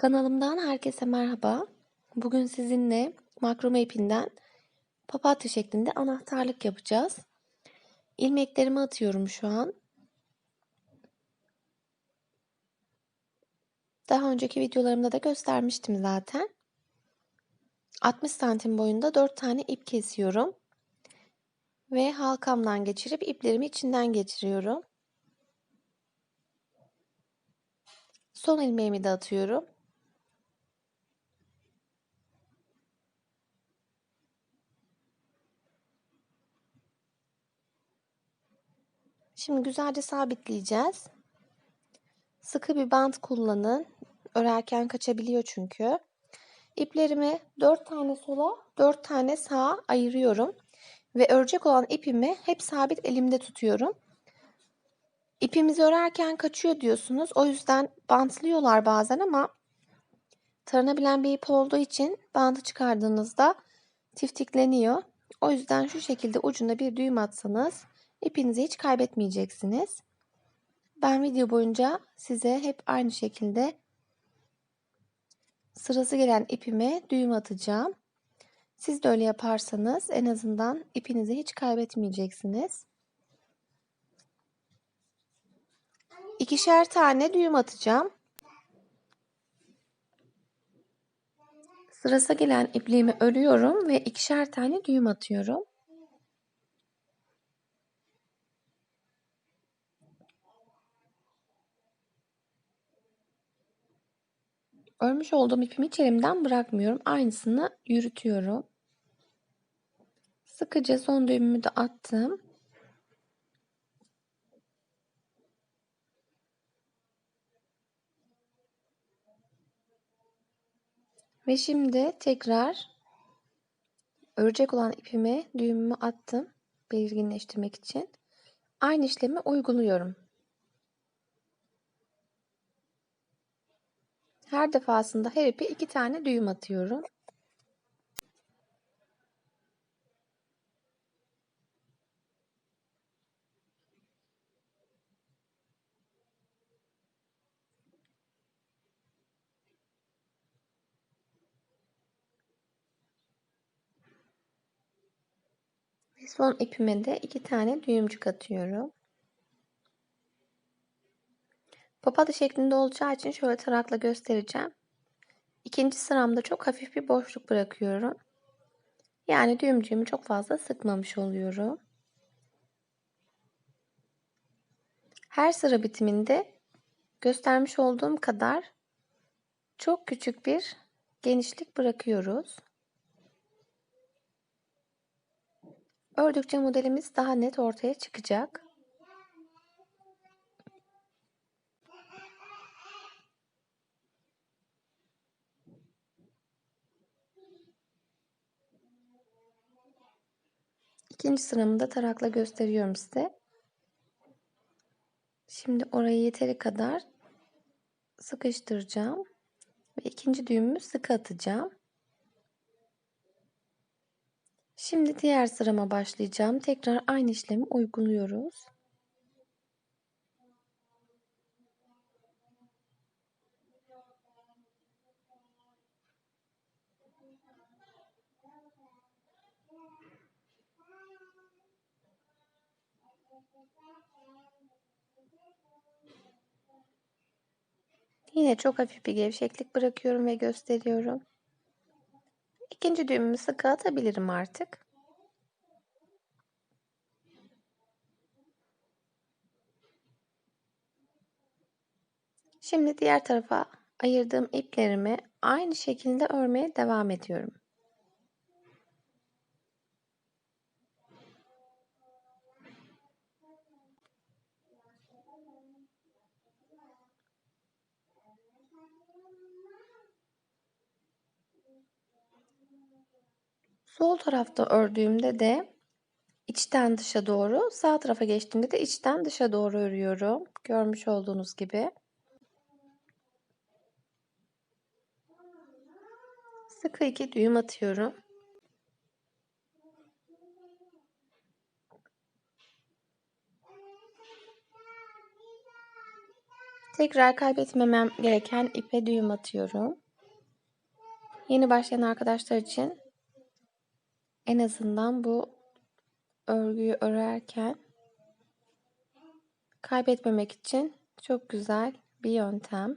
Kanalımdan herkese merhaba. Bugün sizinle makrome ipinden papatya şeklinde anahtarlık yapacağız. İlmeklerimi atıyorum şu an. Daha önceki videolarımda da göstermiştim zaten. 60 santim boyunda 4 tane ip kesiyorum. Ve halkamdan geçirip iplerimi içinden geçiriyorum. Son ilmeğimi de atıyorum. Şimdi güzelce sabitleyeceğiz. Sıkı bir bant kullanın. Örerken kaçabiliyor çünkü. İplerimi 4 tane sola, 4 tane sağa ayırıyorum. Ve örecek olan ipimi hep sabit elimde tutuyorum. İpimizi örerken kaçıyor diyorsunuz. O yüzden bantlıyorlar bazen ama taranabilen bir ip olduğu için bandı çıkardığınızda tiftikleniyor. O yüzden şu şekilde ucunda bir düğüm atsanız ipinizi hiç kaybetmeyeceksiniz. Ben video boyunca size hep aynı şekilde sırası gelen ipime düğüm atacağım. Siz de öyle yaparsanız en azından ipinizi hiç kaybetmeyeceksiniz. İkişer tane düğüm atacağım. Sırası gelen ipliğimi örüyorum ve ikişer tane düğüm atıyorum. Örmüş olduğum ipimi hiç elimden bırakmıyorum. Aynısını yürütüyorum. Sıkıca son düğümümü de attım. Ve şimdi tekrar örecek olan ipime düğümümü attım. Belirginleştirmek için. Aynı işlemi uyguluyorum. Her defasında her ipi iki tane düğüm atıyorum. Ve son ipime de iki tane düğümcük atıyorum. Papatya şeklinde olacağı için şöyle tarakla göstereceğim. İkinci sıramda çok hafif bir boşluk bırakıyorum. Yani düğümcüğümü çok fazla sıkmamış oluyorum. Her sıra bitiminde göstermiş olduğum kadar çok küçük bir genişlik bırakıyoruz. Ördükçe modelimiz daha net ortaya çıkacak. İkinci sıramı da tarakla gösteriyorum size. Şimdi orayı yeteri kadar sıkıştıracağım. Ve ikinci düğümümü sıkı atacağım. Şimdi diğer sırama başlayacağım. Tekrar aynı işlemi uyguluyoruz. Yine çok hafif bir gevşeklik bırakıyorum ve gösteriyorum. İkinci düğümümü sıkı atabilirim artık. Şimdi diğer tarafa ayırdığım iplerimi aynı şekilde örmeye devam ediyorum. Sol tarafta ördüğümde de içten dışa doğru, sağ tarafa geçtiğimde de içten dışa doğru örüyorum. Görmüş olduğunuz gibi. Sıkı iki düğüm atıyorum. Tekrar kaybetmemem gereken ipe düğüm atıyorum. Yeni başlayan arkadaşlar için en azından bu örgüyü örerken kaybetmemek için çok güzel bir yöntem.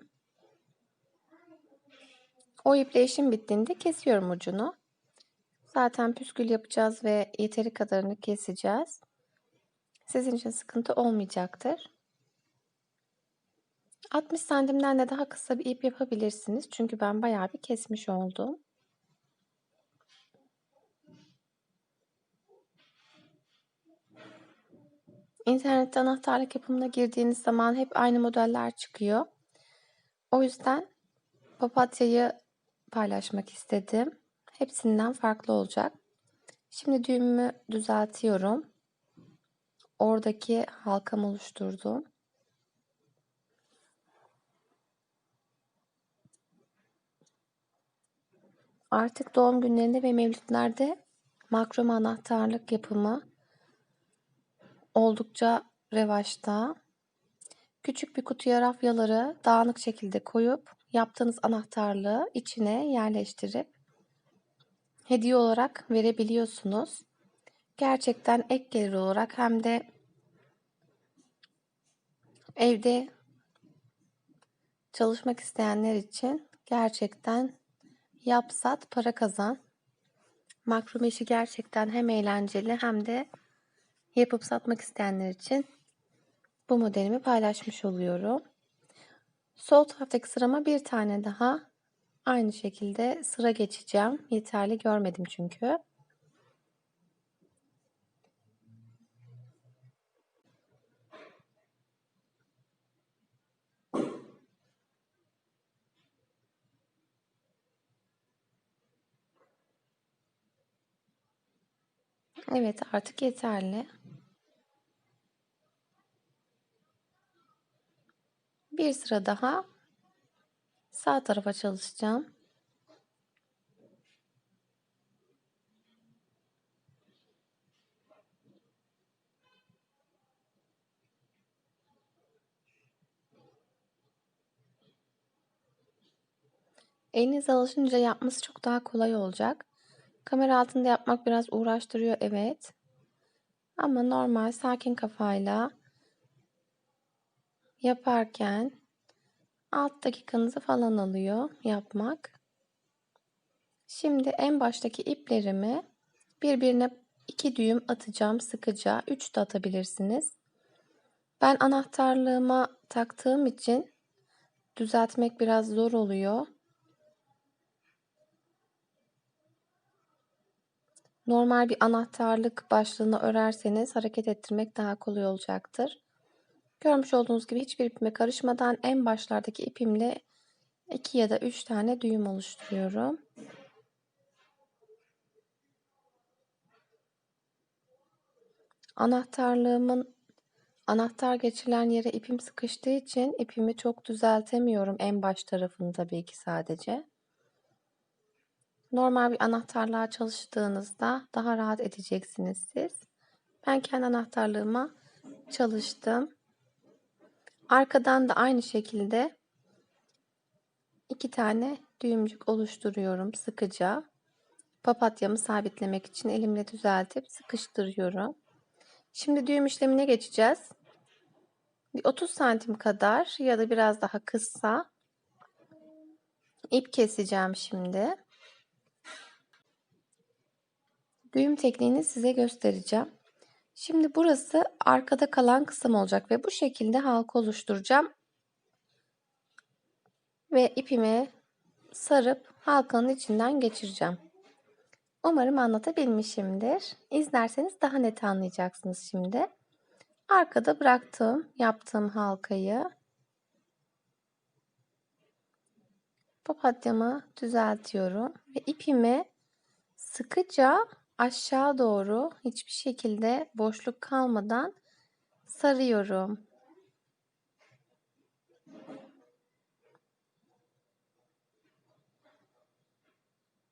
O iple işim bittiğinde kesiyorum ucunu. Zaten püskül yapacağız ve yeteri kadarını keseceğiz. Sizin için sıkıntı olmayacaktır. 60 santimden de daha kısa bir ip yapabilirsiniz. Çünkü ben bayağı bir kesmiş oldum. İnternette anahtarlık yapımına girdiğiniz zaman hep aynı modeller çıkıyor. O yüzden papatyayı paylaşmak istedim. Hepsinden farklı olacak. Şimdi düğümümü düzeltiyorum. Oradaki halkam oluşturdum. Artık doğum günlerinde ve mevlütlerde makrom anahtarlık yapımı oldukça revaçta. Küçük bir kutuya rafyaları dağınık şekilde koyup yaptığınız anahtarlığı içine yerleştirip hediye olarak verebiliyorsunuz. Gerçekten ek gelir olarak hem de evde çalışmak isteyenler için gerçekten yap sat para kazan. Makrum işi gerçekten hem eğlenceli hem de yapıp satmak isteyenler için bu modelimi paylaşmış oluyorum. Sol taraftaki sırama bir tane daha aynı şekilde sıra geçeceğim. Yeterli görmedim çünkü. Evet artık yeterli. Bir sıra daha sağ tarafa çalışacağım. Eliniz alışınca yapması çok daha kolay olacak. Kamera altında yapmak biraz uğraştırıyor evet. Ama normal sakin kafayla yaparken alt dakikanızı falan alıyor yapmak. Şimdi en baştaki iplerimi birbirine iki düğüm atacağım sıkıca. Üç de atabilirsiniz. Ben anahtarlığıma taktığım için düzeltmek biraz zor oluyor. Normal bir anahtarlık başlığını örerseniz hareket ettirmek daha kolay olacaktır. Görmüş olduğunuz gibi hiçbir ipime karışmadan en başlardaki ipimle 2 ya da 3 tane düğüm oluşturuyorum. Anahtarlığımın anahtar geçirilen yere ipim sıkıştığı için ipimi çok düzeltemiyorum en baş tarafını tabii ki sadece. Normal bir anahtarlığa çalıştığınızda daha rahat edeceksiniz siz. Ben kendi anahtarlığıma çalıştım. Arkadan da aynı şekilde iki tane düğümcük oluşturuyorum sıkıca. Papatyamı sabitlemek için elimle düzeltip sıkıştırıyorum. Şimdi düğüm işlemine geçeceğiz. Bir 30 santim kadar ya da biraz daha kısa ip keseceğim şimdi. Düğüm tekniğini size göstereceğim. Şimdi burası arkada kalan kısım olacak ve bu şekilde halka oluşturacağım. Ve ipimi sarıp halkanın içinden geçireceğim. Umarım anlatabilmişimdir. İzlerseniz daha net anlayacaksınız şimdi. Arkada bıraktığım, yaptığım halkayı papatyamı düzeltiyorum ve ipimi sıkıca aşağı doğru hiçbir şekilde boşluk kalmadan sarıyorum.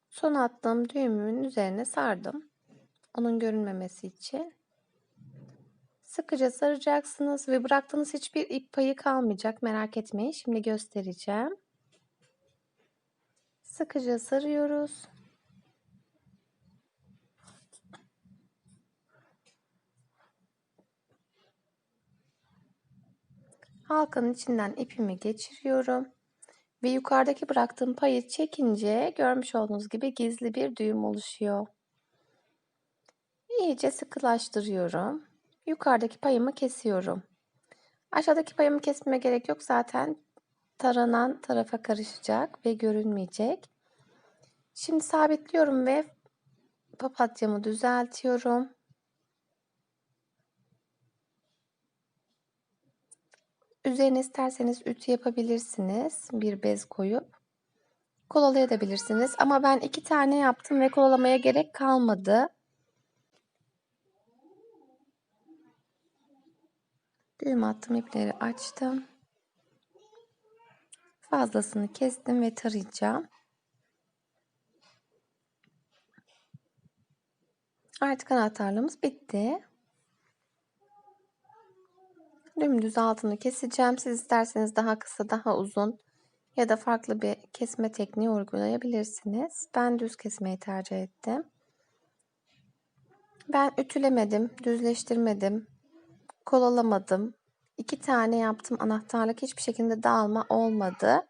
Son attığım düğümün üzerine sardım. Onun görünmemesi için. Sıkıca saracaksınız ve bıraktığınız hiçbir ip payı kalmayacak. Merak etmeyin. Şimdi göstereceğim. Sıkıca sarıyoruz. Halkanın içinden ipimi geçiriyorum. Ve yukarıdaki bıraktığım payı çekince görmüş olduğunuz gibi gizli bir düğüm oluşuyor. İyice sıkılaştırıyorum. Yukarıdaki payımı kesiyorum. Aşağıdaki payımı kesmeme gerek yok. Zaten taranan tarafa karışacak ve görünmeyecek. Şimdi sabitliyorum ve papatyamı düzeltiyorum. Üzerine isterseniz ütü yapabilirsiniz. Bir bez koyup. Kolalayabilirsiniz. Ama ben iki tane yaptım ve kolalamaya gerek kalmadı. Düğüm attım, ipleri açtım. Fazlasını kestim ve tarayacağım. Artık anahtarlığımız bitti. Dümdüz altını keseceğim. Siz isterseniz daha kısa, daha uzun ya da farklı bir kesme tekniği uygulayabilirsiniz. Ben düz kesmeyi tercih ettim. Ben ütülemedim, düzleştirmedim, kolalamadım. İki tane yaptım anahtarlık. Hiçbir şekilde dağılma olmadı.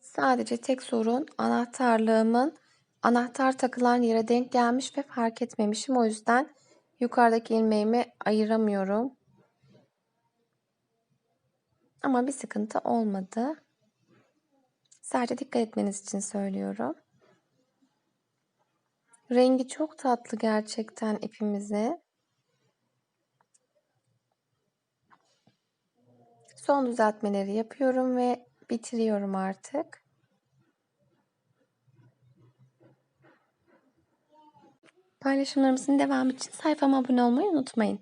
Sadece tek sorun anahtarlığımın anahtar takılan yere denk gelmiş ve fark etmemişim. O yüzden yukarıdaki ilmeğimi ayıramıyorum. Ama bir sıkıntı olmadı. Sadece dikkat etmeniz için söylüyorum. Rengi çok tatlı gerçekten ipimizi. Son düzeltmeleri yapıyorum ve bitiriyorum artık. Paylaşımlarımızın devamı için sayfama abone olmayı unutmayın.